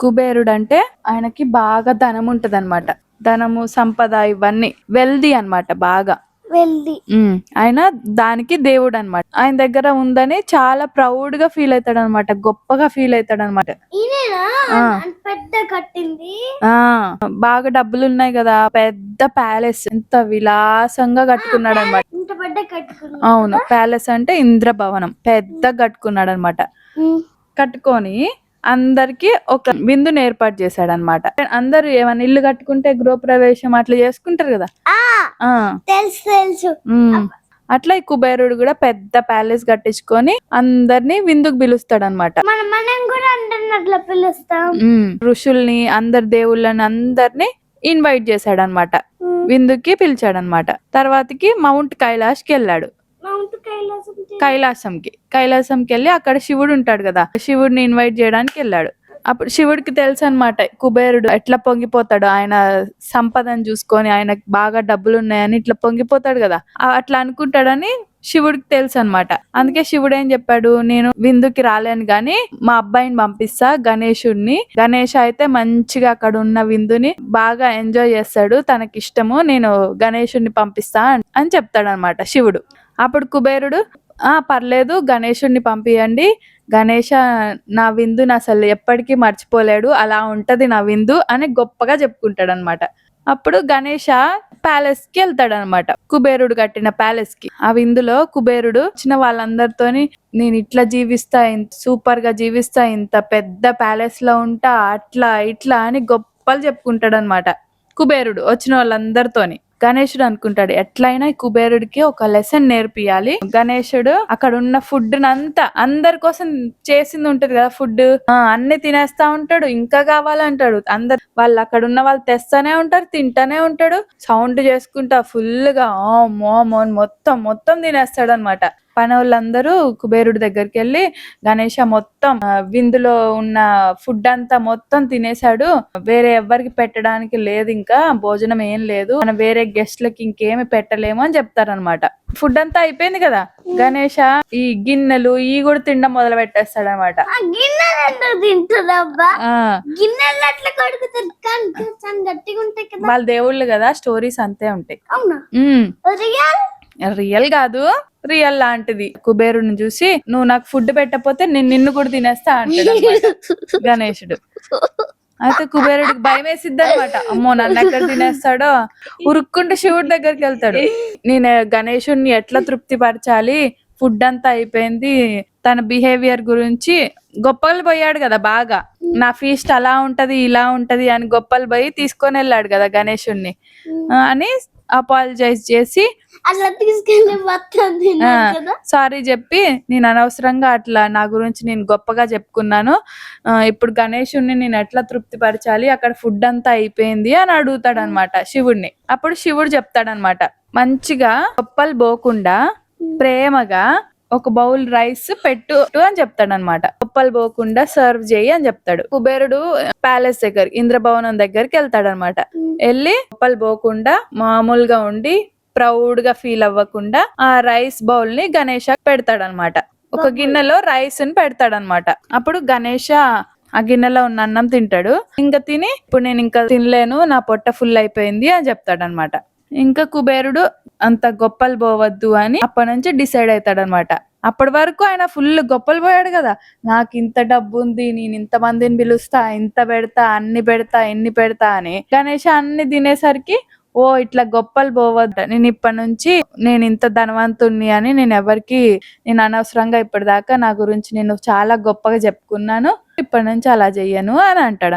కుబేరుడు అంటే ఆయనకి బాగా ధనం ఉంటది ధనము సంపద ఇవన్నీ వెల్దీ అన్నమాట బాగా. ఉమ్, ఆయన దానికి దేవుడు అన్నమాట ఆయన దగ్గర ఉందని చాలా ప్రౌడ్గా ఫీల్ అవుతాడు అనమాట గొప్పగా ఫీల్ అవుతాడు అనమాట బాగా డబ్బులు ఉన్నాయి కదా పెద్ద ప్యాలెస్ ఎంత విలాసంగా కట్టుకున్నాడు అనమాట అవును ప్యాలెస్ అంటే ఇంద్రభవనం పెద్ద కట్టుకున్నాడు అనమాట కట్టుకొని అందరికి ఒక విందుని ఏర్పాటు చేశాడు అనమాట అందరు ఏమైనా ఇల్లు కట్టుకుంటే గృహప్రవేశం అట్లా చేసుకుంటారు కదా? తెలుసు తెలుసు. అట్లా ఈ కుబేరుడు కూడా పెద్ద ప్యాలెస్ కట్టించుకొని అందరినీ విందుకు పిలుస్తాడు అనమాట ఋషుల్ని అందరి దేవుళ్ళని అందరినీ ఇన్వైట్ చేశాడు అనమాట ఉమ్. విందుకి పిలిచాడనమాట తర్వాతకి మౌంట్ కైలాష్కి వెళ్ళాడు. కైలాసంకి? కైలాసంకి. వెళ్ళి అక్కడ శివుడు ఉంటాడు కదా శివుడిని ఇన్వైట్ చేయడానికి వెళ్ళాడు. అప్పుడు శివుడికి తెలుసు అనమాట కుబేరుడు ఎట్లా పొంగిపోతాడు ఆయన సంపదను చూసుకొని ఆయనకు బాగా డబ్బులు ఉన్నాయని ఇట్లా పొంగిపోతాడు కదా అట్లా అనుకుంటాడని శివుడికి తెలుసు అనమాట అందుకే శివుడు ఏం చెప్పాడు నేను విందుకి రాలేను గాని మా అబ్బాయిని పంపిస్తా గణేషుడిని గణేష్ అయితే మంచిగా అక్కడ ఉన్న విందుని బాగా ఎంజాయ్ చేస్తాడు తనకి ఇష్టము నేను గణేషుడిని పంపిస్తా అని- అని చెప్తాడు అనమాట శివుడు. అప్పుడు కుబేరుడు ఆ పర్లేదు గణేశుడిని పంపియండి. గణేష నా విందుని అసలు ఎప్పటికీ మర్చిపోలేడు. అలా ఉంటది నా విందు అని గొప్పగా చెప్పుకుంటాడు అనమాట అప్పుడు గణేష ప్యాలెస్కి వెళ్తాడు అనమాట కుబేరుడు కట్టిన ప్యాలెస్కి ఆ విందులో కుబేరుడు వచ్చిన వాళ్ళందరితోని నేను ఇట్లా జీవిస్తా ఇంత సూపర్గా జీవిస్తా ఇంత పెద్ద ప్యాలెస్లో ఉంటా అట్లా ఇట్లా అని గొప్పలు చెప్పుకుంటాడు అనమాట కుబేరుడు వచ్చిన వాళ్ళందరితోని. గణేశుడు అనుకుంటాడు. ఎట్లయినా ఈ కుబేరుడికి ఒక లెసన్ నేర్పియాలి. గణేశుడు అక్కడ ఉన్న ఫుడ్ అంతా అందరి కోసం చేసింది ఉంటది కదా ఫుడ్ అన్ని తినేస్తా ఉంటాడు. ఇంకా కావాలంటాడు. అందరు వాళ్ళు అక్కడ ఉన్న వాళ్ళు తెస్తానే ఉంటారు తింటానే ఉంటాడు. సౌండ్ చేసుకుంటా ఫుల్గా ఆ అని మొత్తం మొత్తం తినేస్తాడు అనమాట పని వాళ్ళందరూ కుబేరుడి దగ్గరికి వెళ్ళి గణేష మొత్తం విందులో ఉన్న ఫుడ్ అంతా మొత్తం తినేశాడు. వేరే ఎవ్వరికి పెట్టడానికి లేదు ఇంకా భోజనం ఏం లేదు. మనం వేరే గెస్ట్లకి ఇంకేమి పెట్టలేము అని చెప్తారనమాట ఫుడ్ అంతా అయిపోయింది కదా? గణేష ఈ గిన్నెలు ఈ కూడా తినడం మొదలు పెట్టేస్తాడు అనమాట వాళ్ళ దేవుళ్ళు కదా స్టోరీస్ అంతే ఉంటాయి. రియల్ కాదు. రియల్ లాంటిది. కుబేరుని చూసి నువ్వు నాకు ఫుడ్ పెట్టకపోతే నేను నిన్ను కూడా తినేస్తా అంటాడు గణేశుడు అయితే కుబేరుడికి భయం వేసిద్ది అనమాట అమ్మో నన్ను ఎక్కడ తినేస్తాడో? ఉరుక్కుంటూ శివుడి దగ్గరికి వెళ్తాడు. నేను గణేశుడిని ఎట్లా తృప్తి పరచాలి ఫుడ్ అంతా అయిపోయింది. తన బిహేవియర్ గురించి గొప్పలు పోయాడు కదా బాగా. నా ఫీస్ట్ అలా ఉంటది ఇలా ఉంటది అని గొప్పలు పోయి తీసుకొని వెళ్ళాడు కదా గణేశుడిని ఆ, అని అపాలజైజ్ చేసి అట్లా తీసుకెళ్ళి సారీ చెప్పి నేను అనవసరంగా అట్లా నా గురించి నేను గొప్పగా చెప్పుకున్నాను. ఇప్పుడు గణేశుణ్ణి నేను ఎట్లా తృప్తిపరచాలి అక్కడ ఫుడ్ అంతా అయిపోయింది అని అడుగుతాడు అనమాట శివుడిని అప్పుడు శివుడు చెప్తాడనమాట మంచిగా గొప్పలు పోకుండా ప్రేమగా ఒక బౌల్ రైస్ పెట్టు అని చెప్తాడు అనమాట గొప్పలు పోకుండా సర్వ్ చేయి అని చెప్తాడు. కుబేరుడు ప్యాలెస్ దగ్గర ఇంద్రభవనం దగ్గరికి వెళ్తాడు అనమాట వెళ్ళి గొప్పలు పోకుండా మామూలుగా ఉండి ప్రౌడ్గా ఫీల్ అవ్వకుండా ఆ రైస్ బౌల్ని గణేష పెడతాడనమాట. ఒక గిన్నెలో రైస్ని పెడతాడనమాట. అప్పుడు గణేష ఆ గిన్నెలో ఉన్న అన్నం తింటాడు. ఇంకా తిని ఇప్పుడు నేను ఇంకా తినలేను నా పొట్ట ఫుల్ అయిపోయింది అని చెప్తాడనమాట. ఇంకా కుబేరుడు అంత గొప్పలు పోవద్దు అని అప్పటి నుంచి డిసైడ్ అవుతాడనమాట అప్పటి వరకు ఆయన ఫుల్ గొప్పలు పోయాడు కదా. నాకు ఇంత డబ్బు ఉంది నేను ఇంత మందిని పిలుస్తా ఇంత పెడతా అన్ని పెడతా ఎన్ని పెడతా అని గణేష్ అన్ని తినేసరికి ఓ ఇట్లా గొప్పలు పోవద్దు. నేను ఇప్పటి నుంచి నేను ఇంత ధనవంతుణ్ణి అని నేను ఎవరికి నేను అనవసరంగా ఇప్పటిదాకా నా గురించి నేను చాలా గొప్పగా చెప్పుకున్నాను. ఇప్పటి నుంచి అలా చెయ్యను అని అంటాడు